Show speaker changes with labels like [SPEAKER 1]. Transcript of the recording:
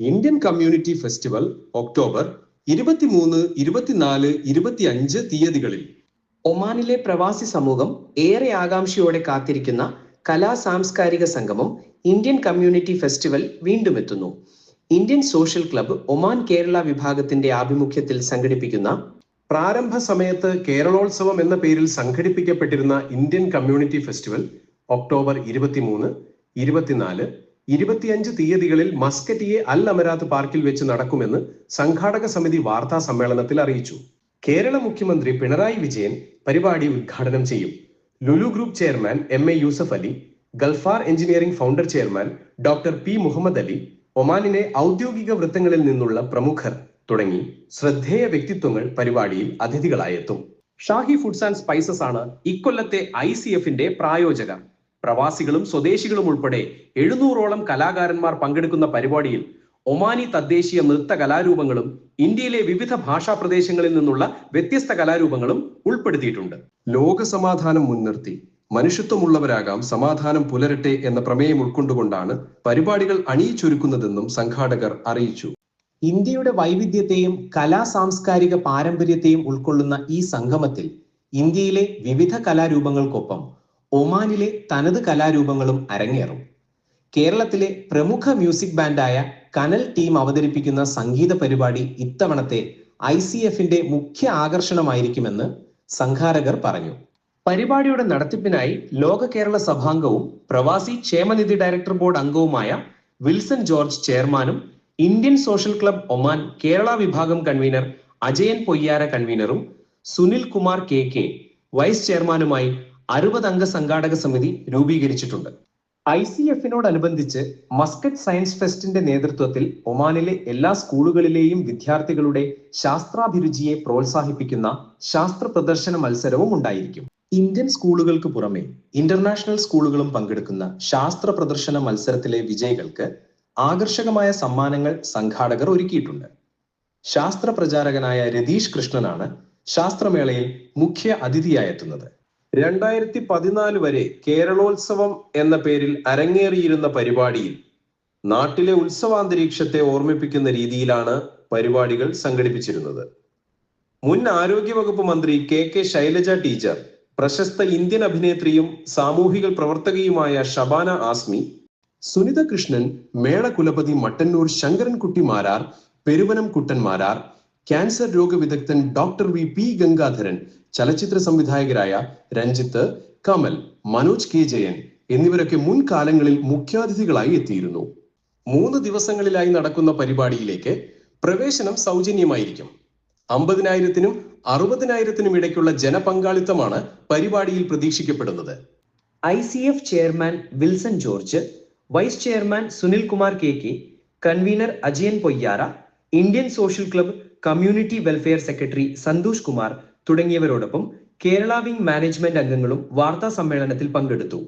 [SPEAKER 1] Indian community festival October ഇരുപത്തിമൂന്ന് ഇരുപത്തിനാല് ഇരുപത്തി അഞ്ച് തീയതികളിൽ.
[SPEAKER 2] ഒമാനിലെ പ്രവാസി സമൂഹം ഏറെ ആകാംക്ഷയോടെ കാത്തിരിക്കുന്ന കലാ സാംസ്കാരിക സംഗമം ഇന്ത്യൻ കമ്മ്യൂണിറ്റി ഫെസ്റ്റിവൽ വീണ്ടും എത്തുന്നു. Indian social club Oman Kerala വിഭാഗത്തിന്റെ ആഭിമുഖ്യത്തിൽ സംഘടിപ്പിക്കുന്ന
[SPEAKER 1] പ്രാരംഭ സമയത്ത് കേരളോത്സവം എന്ന പേരിൽ സംഘടിപ്പിക്കപ്പെട്ടിരുന്ന ഇന്ത്യൻ കമ്മ്യൂണിറ്റി ഫെസ്റ്റിവൽ ഒക്ടോബർ ഇരുപത്തിമൂന്ന് ഇരുപത്തിനാല് ഇരുപത്തിയഞ്ച് തീയതികളിൽ മസ്കറ്റിയെ അൽ അമരാത്ത് പാർക്കിൽ വെച്ച് നടക്കുമെന്ന് സംഘാടക സമിതി വാർത്താ സമ്മേളനത്തിൽ അറിയിച്ചു. കേരള മുഖ്യമന്ത്രി പിണറായി വിജയൻ പരിപാടി ഉദ്ഘാടനം ചെയ്യും. Lulu group chairman M A Yusuf Ali Galfar engineering founder chairman doctor P Muhammad Ali ഒമാനിലെ ഔദ്യോഗിക വൃത്തങ്ങളിൽ നിന്നുള്ള പ്രമുഖർ തുടങ്ങി ശ്രദ്ധേയ വ്യക്തിത്വങ്ങൾ പരിപാടിയിൽ അതിഥികളായെത്തും. ഷാഹി ഫുഡ്സ് ആൻഡ് സ്പൈസസ് ആണ് ഇക്കൊല്ലത്തെ ഐ സി എഫിന്റെ പ്രായോജകർ പ്രവാസികളും സ്വദേശികളും ഉൾപ്പെടെ എഴുന്നൂറോളം കലാകാരന്മാർ പങ്കെടുക്കുന്ന പരിപാടിയിൽ ഒമാനി തദ്ദേശീയ നൃത്ത കലാരൂപങ്ങളും ഇന്ത്യയിലെ വിവിധ ഭാഷാ പ്രദേശങ്ങളിൽ നിന്നുള്ള വ്യത്യസ്ത കലാരൂപങ്ങളും ഉൾപ്പെടുത്തിയിട്ടുണ്ട്. ലോകസമാധാനം മുൻനിർത്തി മനുഷ്യത്വമുള്ളവരാകാം സമാധാനം പുലരട്ടെ എന്ന പ്രമേയം ഉൾക്കൊണ്ടുകൊണ്ടാണ് പരിപാടികൾ അണിയിച്ചൊരുക്കുന്നതെന്നും സംഘാടകർ അറിയിച്ചു.
[SPEAKER 2] ഇന്ത്യയുടെ വൈവിധ്യത്തെയും കലാ സാംസ്കാരിക പാരമ്പര്യത്തെയും ഉൾക്കൊള്ളുന്ന ഈ സംഗമത്തിൽ ഇന്ത്യയിലെ വിവിധ കലാരൂപങ്ങൾക്കൊപ്പം ഒമാനിലെ തനത് കലാരൂപങ്ങളും അരങ്ങേറും. കേരളത്തിലെ പ്രമുഖ മ്യൂസിക് ബാൻഡായ കനൽ ടീം അവതരിപ്പിക്കുന്ന സംഗീത പരിപാടി ഇത്തവണത്തെ ഐ സി എഫിന്റെ മുഖ്യ ആകർഷണമായിരിക്കുമെന്ന് സംഘാടകർ പറഞ്ഞു. പരിപാടിയുടെ നടത്തിപ്പിനായി ലോക കേരള സഭാംഗവും പ്രവാസി ക്ഷേമനിധി ഡയറക്ടർ ബോർഡ് അംഗവുമായ വിൽസൺ ജോർജ് ചെയർമാനും Indian social club Oman Kerala വിഭാഗം convener Ajayan Poyyara കൺവീനറും Sunil Kumar K K vice ചെയർമാനുമായി അറുപത് അംഗ സംഘാടക സമിതി രൂപീകരിച്ചിട്ടുണ്ട്. ഐ സി എഫിനോടനുബന്ധിച്ച് മസ്കറ്റ് സയൻസ് ഫെസ്റ്റിന്റെ നേതൃത്വത്തിൽ ഒമാനിലെ എല്ലാ സ്കൂളുകളിലെയും വിദ്യാർത്ഥികളുടെ ശാസ്ത്രാഭിരുചിയെ പ്രോത്സാഹിപ്പിക്കുന്ന ശാസ്ത്ര പ്രദർശന മത്സരവും ഉണ്ടായിരിക്കും. ഇന്ത്യൻ സ്കൂളുകൾക്ക് പുറമെ ഇന്റർനാഷണൽ സ്കൂളുകളും പങ്കെടുക്കുന്ന ശാസ്ത്ര പ്രദർശന മത്സരത്തിലെ വിജയികൾക്ക് ആകർഷകമായ സമ്മാനങ്ങൾ സംഘാടകർ ഒരുക്കിയിട്ടുണ്ട്. ശാസ്ത്ര പ്രചാരകനായ രതീഷ് കൃഷ്ണനാണ് ശാസ്ത്രമേളയിൽ മുഖ്യ അതിഥിയായെത്തുന്നത്.
[SPEAKER 1] രണ്ടായിരത്തി പതിനാല് വരെ കേരളോത്സവം എന്ന പേരിൽ അരങ്ങേറിയിരുന്ന പരിപാടിയിൽ നാട്ടിലെ ഉത്സവാന്തരീക്ഷത്തെ ഓർമ്മിപ്പിക്കുന്ന രീതിയിലാണ് പരിപാടികൾ സംഘടിപ്പിച്ചിരുന്നത്. മുൻ ആരോഗ്യവകുപ്പ് മന്ത്രി കെ കെ ശൈലജ ടീച്ചർ പ്രശസ്ത ഇന്ത്യൻ അഭിനേത്രിയും സാമൂഹിക പ്രവർത്തകയുമായ ഷബാന ആസ്മി സുനിത കൃഷ്ണൻ മേള കുലപതി മട്ടന്നൂർ ശങ്കരൻകുട്ടി മാരാർ പെരുവനം കുട്ടൻ മാരാർ ക്യാൻസർ രോഗവിദഗ്ധൻ ഡോക്ടർ വി പി ഗംഗാധരൻ ചലച്ചിത്ര സംവിധായകരായ രഞ്ജിത്ത് കമൽ മനോജ് കെ ജയൻ എന്നിവരൊക്കെ മുൻകാലങ്ങളിൽ മുഖ്യാതിഥികളായി എത്തിയിരുന്നു. മൂന്ന് ദിവസങ്ങളിലായി നടക്കുന്ന പരിപാടിയിലേക്ക് പ്രവേശനം സൗജന്യമായിരിക്കും. അമ്പതിനായിരത്തിനും അറുപതിനായിരത്തിനും ഇടയ്ക്കുള്ള ജനപങ്കാളിത്തമാണ് പരിപാടിയിൽ പ്രതീക്ഷിക്കപ്പെടുന്നത്.
[SPEAKER 2] I C F chairman Wilson George vice chairman Sunil Kumar K K convener Ajayan Poyyara Indian social club community welfare secretary Santhosh Kumar തുടങ്ങിയവരോടൊപ്പം Kerala wing management അംഗങ്ങളും വാർത്താ സമ്മേളനത്തിൽ പങ്കെടുത്തു